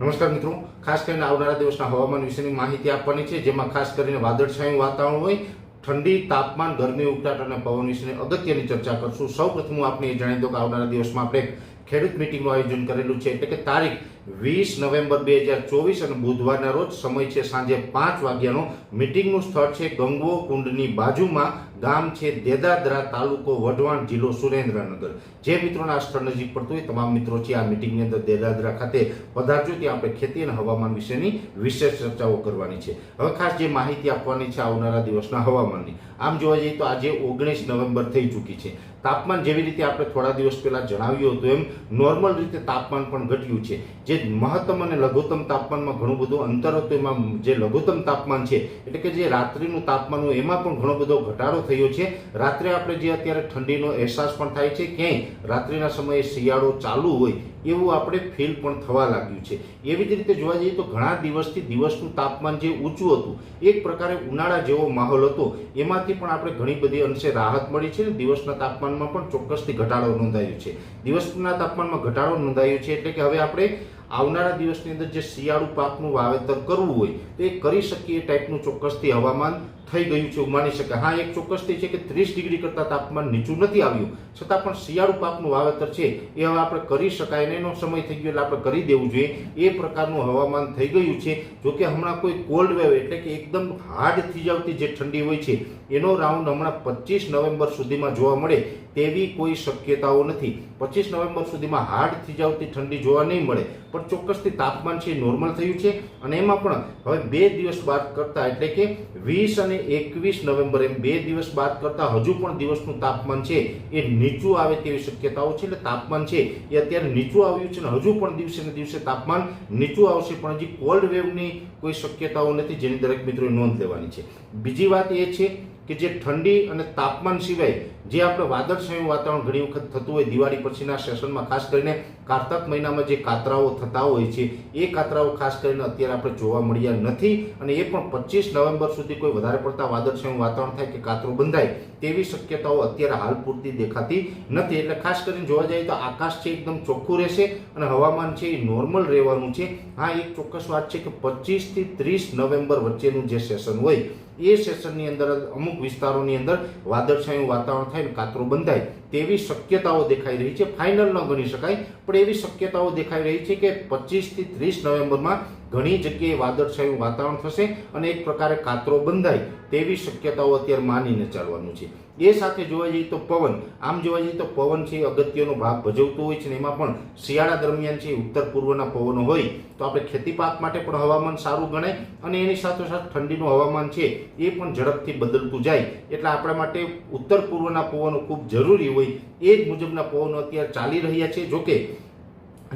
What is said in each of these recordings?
નમસ્કાર મિત્રો. ખાસ કરીને આવનારા દિવસના હવામાન વિશેની માહિતી આપવાની છે, જેમાં ખાસ કરીને વાદળછાયું વાતાવરણ હોય, ઠંડી, તાપમાન, ગરમી, ઉકળાટ અને પવન વિશેની અગત્યની ચર્ચા કરશું. સૌ પ્રથમ હું આપને એ જણાવી દઉં કે આવનારા દિવસમાં આપણે ખેડૂત મિટિંગનું આયોજન કરેલું છે, એટલે કે તારીખ વીસ નવેમ્બર બે હજાર ચોવીસ અને બુધવારના રોજ સમય છે સાંજે પાંચ વાગ્યાનો. મિટિંગનું સ્થળ છે ગંગવો કુંડની બાજુમાં. ગામ છે દેદાદરા તાલુકો વઢવાણ જિલ્લો સુરેન્દ્રનગર. જે મિત્રોના આ સ્થળ નજીક પડતું હોય, તમામ મિત્રો છે આ મિટિંગની અંદર દેદાદરા ખાતે પધારજો. ત્યાં આપણે ખેતી અને હવામાન વિશેની વિશેષ ચર્ચાઓ કરવાની છે. હવે ખાસ જે માહિતી આપવાની છે આવનારા દિવસના હવામાનની. આમ જોવા જઈએ તો આજે ઓગણીસ નવેમ્બર થઈ ચૂકી છે. તાપમાન જેવી રીતે આપણે થોડા દિવસ પહેલાં જણાવ્યું હતું એમ, નોર્મલ રીતે તાપમાન પણ ઘટ્યું છે. જે મહત્તમ અને લઘુત્તમ તાપમાનમાં ઘણું બધું અંતર હતું, એમાં જે લઘુત્તમ તાપમાન છે, એટલે કે જે રાત્રિનું તાપમાન હોય, એમાં પણ ઘણો બધો ઘટાડો થયો છે. રાત્રે આપણે જે અત્યારે ઠંડીનો અહેસાસ પણ થાય છે, ક્યાંય રાત્રિના સમયે શિયાળો ચાલુ હોય એવું આપણે ફીલ પણ થવા લાગ્યું છે. એવી જ રીતે જોવા જઈએ તો ઘણા દિવસથી દિવસનું તાપમાન જે ઊંચું હતું, એક પ્રકારે ઉનાળા જેવો માહોલ હતો. એમાંથી પણ આપણે ઘણી બધી અંશે રાહત મળી છે દિવસના તાપમાનમાં પણ ચોક્કસથી ઘટાડો નોંધાયો છે. દિવસના તાપમાનમાં ઘટાડો નોંધાયો છે એટલે કે હવે આપણે આવનારા દિવસની અંદર જે શિયાળુ પાકનું વાવેતર કરવું હોય, તો એ કરી શકીએ ટાઈપનું ચોક્કસથી હવામાન થઈ ગયું છે એવું માની શકાય. હા, એક ચોક્કસથી છે કે ત્રીસ ડિગ્રી કરતાં તાપમાન નીચું નથી આવ્યું. છતાં પણ શિયાળુ પાકનું વાવેતર છે, એ હવે આપણે કરી શકાય અને એનો સમય થઈ ગયો એટલે આપણે કરી દેવું જોઈએ. એ પ્રકારનું હવામાન થઈ ગયું છે. જોકે હમણાં કોઈ કોલ્ડ વેવ એટલે કે એકદમ હાર્ડ થઈ જાવતી જે ઠંડી હોય છે, એનો રાઉન્ડ હમણાં પચીસ નવેમ્બર સુધીમાં જોવા મળે. તેવી કોઈ શક્યતાઓ નથી. પચીસ નવેમ્બર સુધીમાં હાર્ડ થઈ જાવતી ઠંડી જોવા નહીં મળે, પણ ચોક્કસથી તાપમાન છે નોર્મલ થયું છે અને એમાં પણ હવે બે દિવસ બાદ કરતા એટલે કે વીસ અને એકવીસ નવેમ્બર એમ બે દિવસ બાદ કરતા હજુ પણ દિવસનું તાપમાન છે એ નીચું આવે તેવી શક્યતાઓ છે. એટલે તાપમાન છે એ અત્યારે નીચું આવ્યું છે અને હજુ પણ દિવસે ને દિવસે તાપમાન નીચું આવશે, પણ હજી કોલ્ડ વેવની કોઈ શક્યતાઓ નથી જેની દરેક મિત્રોએ નોંધ લેવાની છે. બીજી વાત એ છે કે જે ઠંડી અને તાપમાન સિવાય જે આપણે વાદળછાયું વાતાવરણ ઘણી વખત થતું હોય, દિવાળી પછીના સેશનમાં ખાસ કરીને કારતક મહિનામાં જે કાતરાઓ થતા હોય છે, એ કાતરાઓ ખાસ કરીને અત્યારે આપણે જોવા મળ્યા નથી અને એ પણ પચીસ નવેમ્બર સુધી કોઈ વધારે પડતા વાદળછાયું વાતાવરણ થાય કે કાતરો બંધાય તેવી શક્યતાઓ અત્યારે હાલ પૂરતી દેખાતી નથી. એટલે ખાસ કરીને જોવા જઈએ તો આકાશ છે એકદમ ચોખ્ખું રહેશે અને હવામાન છે એ નોર્મલ રહેવાનું છે. હા, એક ચોક્કસ વાત છે કે પચીસથી ત્રીસ નવેમ્બર વચ્ચેનું જે સેશન હોય, એ સેશનની અંદર અમુક વિસ્તારોની અંદર વાદળછાયું વાતાવરણ થાય ને કાતરો બંધાય તેવી શક્યતાઓ દેખાઈ રહી છે. ફાઇનલ ન ગણી શકાય, પણ એવી શક્યતાઓ દેખાઈ રહી છે કે પચીસથી ત્રીસ નવેમ્બરમાં ઘણી જગ્યાએ વાદળછાયું વાતાવરણ થશે અને એક પ્રકારે કાતરો બંધાય તેવી શક્યતાઓ અત્યારે માનીને ચાલવાનું છે. એ સાથે જોવા જઈએ તો પવન, આમ જોવા જઈએ તો પવન છે અગત્યનો ભાગ ભજવતો હોય છે ને એમાં પણ શિયાળા દરમિયાન છે ઉત્તર પૂર્વના પવનો હોય, તો આપણે ખેતી પાક માટે પણ હવામાન સારું ગણાય અને એની સાથોસાથ ઠંડીનું હવામાન છે એ પણ ઝડપથી બદલતું જાય. એટલે આપણા માટે ઉત્તર પૂર્વના પવનો ખૂબ જરૂરી હોય એ જ મુજબના પવનો અત્યારે ચાલી રહ્યા છે. જોકે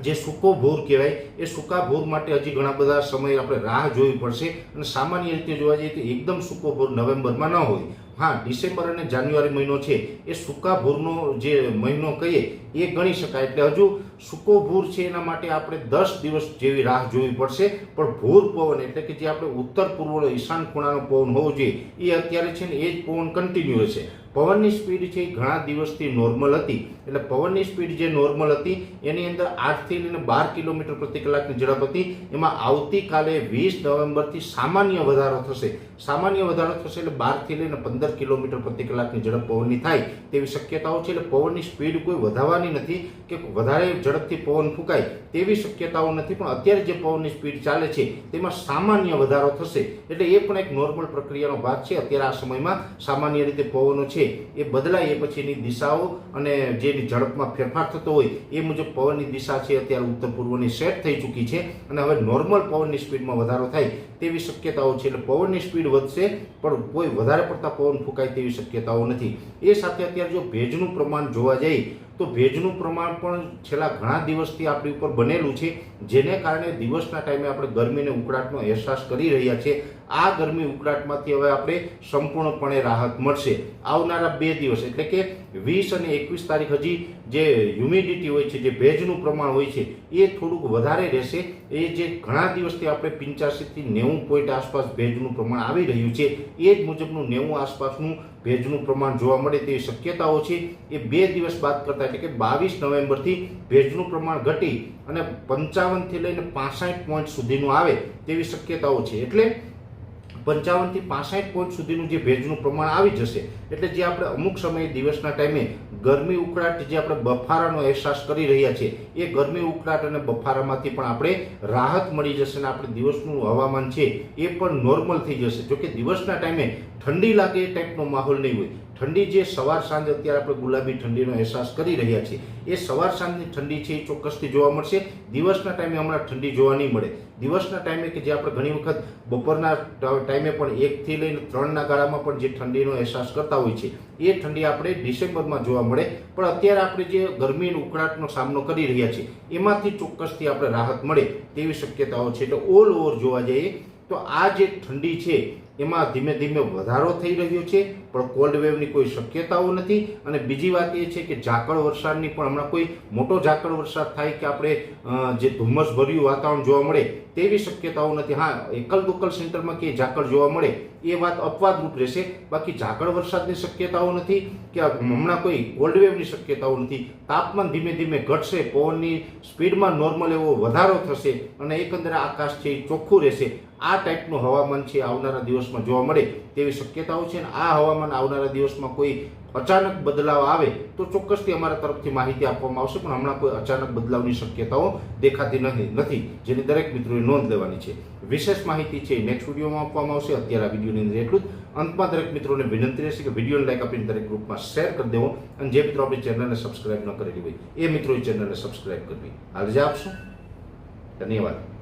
જે સૂકો ભોર કહેવાય, એ સૂકા ભોર માટે હજી ઘણા બધા સમય આપણે રાહ જોવી પડશે અને સામાન્ય રીતે જોવા જઈએ તો એકદમ સૂકો ભોર નવેમ્બરમાં ન હોય. હા, ડિસેમ્બર અને જાન્યુઆરી મહિનો છે, એ સૂકા ભૂરનો જે મહિનો કહીએ, એ ગણી શકાય. એટલે હજુ સૂકો ભૂર છે એના માટે આપણે દસ દિવસ જેવી રાહ જોવી પડશે. પણ ભૂર પવન એટલે કે જે આપણે ઉત્તર પૂર્વનો ઈશાન ખૂણાનો પવન હોવો જોઈએ, એ અત્યારે છે ને એ જ પવન કન્ટિન્યુ રહેશે. પવનની સ્પીડ છે એ ઘણા દિવસથી નોર્મલ હતી. એટલે પવનની સ્પીડ જે નોર્મલ હતી, એની અંદર આઠથી લઈને બાર કિલોમીટર પ્રતિ કલાકની ઝડપ હતી. એમાં આવતીકાલે વીસ નવેમ્બરથી સામાન્ય વધારો થશે. સામાન્ય વધારો થશે એટલે બારથી લઈને પંદર કિલોમીટર પ્રતિ કલાકની ઝડપ પવનની થાય તેવી શક્યતાઓ છે. એટલે પવનની સ્પીડ કોઈ વધારવાની નથી કે વધારે ઝડપથી પવન ફૂંકાય. તેવી શક્યતાઓ નથી, પણ અત્યારે જે પવનની સ્પીડ ચાલે છે, તેમાં સામાન્ય વધારો થશે. એટલે એ પણ એક નોર્મલ પ્રક્રિયાનો ભાગ છે. અત્યારે આ સમયમાં સામાન્ય રીતે પવનો છે, એ બદલાય એ પછીની દિશાઓ અને જેની ઝડપમાં ફેરફાર થતો હોય, એ મુજબ પવનની દિશા છે, અત્યારે ઉત્તર પૂર્વની સેટ થઈ ચૂકી છે અને હવે નોર્મલ પવનની સ્પીડમાં વધારો થાય તેવી શક્યતાઓ છે. એટલે પવનની સ્પીડ વધશે, પણ કોઈ વધારે પડતા પવન ફૂંકાય તેવી શક્યતાઓ નથી. એ સાથે અત્યારે જો ભેજનું પ્રમાણ જોવા જઈએ તો ભેજનું પ્રમાણ પણ છેલ્લા ઘણા દિવસથી આપણી ઉપર બનેલું છે, જેને કારણે દિવસના ટાઈમે આપણે ગરમીને ઉકળાટનો અહેસાસ કરી રહ્યા છીએ આ ગરમી ઉકળાટમાંથી હવે આપણે સંપૂર્ણપણે રાહત મળશે. આવનારા બે દિવસ, એટલે કે વીસ અને એકવીસ તારીખ હજી જે હ્યુમિડિટી હોય છે, જે ભેજનું પ્રમાણ હોય છે, એ થોડુંક વધારે રહેશે. એ જે ઘણા દિવસથી આપણે પંચ્યાસીથી નેવું પોઈન્ટ આસપાસ ભેજનું પ્રમાણ આવી રહ્યું છે, એ જ મુજબનું નેવું આસપાસનું ભેજનું પ્રમાણ જોવા મળે તેવી શક્યતાઓ છે. એ બે દિવસ બાદ કરતા એટલે કે બાવીસ નવેમ્બરથી ભેજનું પ્રમાણ ઘટી અને પંચાવનથી લઈને પાસઠ પોઈન્ટ સુધીનું આવે તેવી શક્યતાઓ છે. એટલે પંચાવનથી પાસઠ પોઈન્ટ સુધીનું જે ભેજનું પ્રમાણ આવી જશે, એટલે જે આપણે અમુક સમયે દિવસના ટાઈમે ગરમી ઉકળાટ જે આપણે બફારાનો અહેસાસ કરી રહ્યા છીએ, એ ગરમી ઉકળાટ અને બફારામાંથી પણ આપણે રાહત મળી જશે અને આપણે દિવસનું હવામાન છે એ પણ નોર્મલ થઈ જશે. જોકે દિવસના ટાઈમે ઠંડી લાગે એ ટાઈપનો માહોલ નહીં હોય. ઠંડી જે સવાર સાંજ અત્યારે આપણે ગુલાબી ઠંડીનો અહેસાસ કરી રહ્યા છીએ, એ સવાર સાંજની ઠંડી છે એ ચોક્કસથી જોવા મળશે. દિવસના ટાઈમે હમણાં ઠંડી જોવા નહીં મળે. દિવસના ટાઈમે કે જે આપણે ઘણી વખત બપોરના ટાઈમે પણ એકથી લઈને ત્રણના ગાળામાં પણ જે ઠંડીનો અહેસાસ કરતા હોય છે એ ઠંડી આપણે ડિસેમ્બરમાં જોવા મળે. પણ અત્યારે આપણે જે ગરમી ઉકળાટનો સામનો કરી રહ્યા છીએ, એમાંથી ચોક્કસથી આપણે રાહત મળે તેવી શક્યતાઓ છે. એટલે ઓલ ઓવર જોવા જઈએ તો આ જે ઠંડી છે, એમાં ધીમે ધીમે વધારો થઈ રહ્યો છે, પણ કોલ્ડ વેવની કોઈ શક્યતાઓ નથી. અને બીજી વાત એ છે કે ઝાકળ વરસાદની પણ હમણાં કોઈ મોટો ઝાકળ વરસાદ થાય કે આપણે જે ધુમ્મસભર્યું વાતાવરણ જોવા મળે તેવી શક્યતાઓ નથી. હા એકલ દુકલ સેન્ટરમાં કે ઝાકળ જોવા મળે એ વાત અપવાદરૂપ રહેશે. બાકી ઝાકળ વરસાદની શક્યતાઓ નથી. કે હમણાં કોઈ કોલ્ડ વેવની શક્યતાઓ નથી. તાપમાન ધીમે ધીમે ઘટશે, પવનની સ્પીડમાં નોર્મલ એવો વધારો થશે અને એકંદરે આકાશ છે એ ચોખ્ખું રહેશે. આ ટાઈપનું હવામાન છે આવનારા દિવસમાં જોવા મળે તેવી શક્યતાઓ છે અને આ હવામાન આવનારા દિવસમાં કોઈ અચાનક બદલાવ આવે તો ચોક્કસથી અમારા તરફથી માહિતી આપવામાં આવશે, પણ હમણાં કોઈ અચાનક બદલાવની શક્યતાઓ દેખાતી નથી નથી, જેની દરેક મિત્રોએ નોંધ લેવાની છે. વિશેષ માહિતી છે નેક્સ્ટ વિડીયોમાં આપવામાં આવશે. અત્યારે આ વિડીયોની અંદર એટલું જ. અંતમાં દરેક મિત્રોને વિનંતી રહેશે કે વિડીયોને લાઈક આપીને દરેક ગ્રુપમાં શેર કરી દેવો અને જે મિત્રો આપણી ચેનલને સબસ્ક્રાઈબ ન કરેલી હોય એ મિત્રો એ ચેનલને સબસ્ક્રાઈબ કરવી. હાલ આપશો. ધન્યવાદ.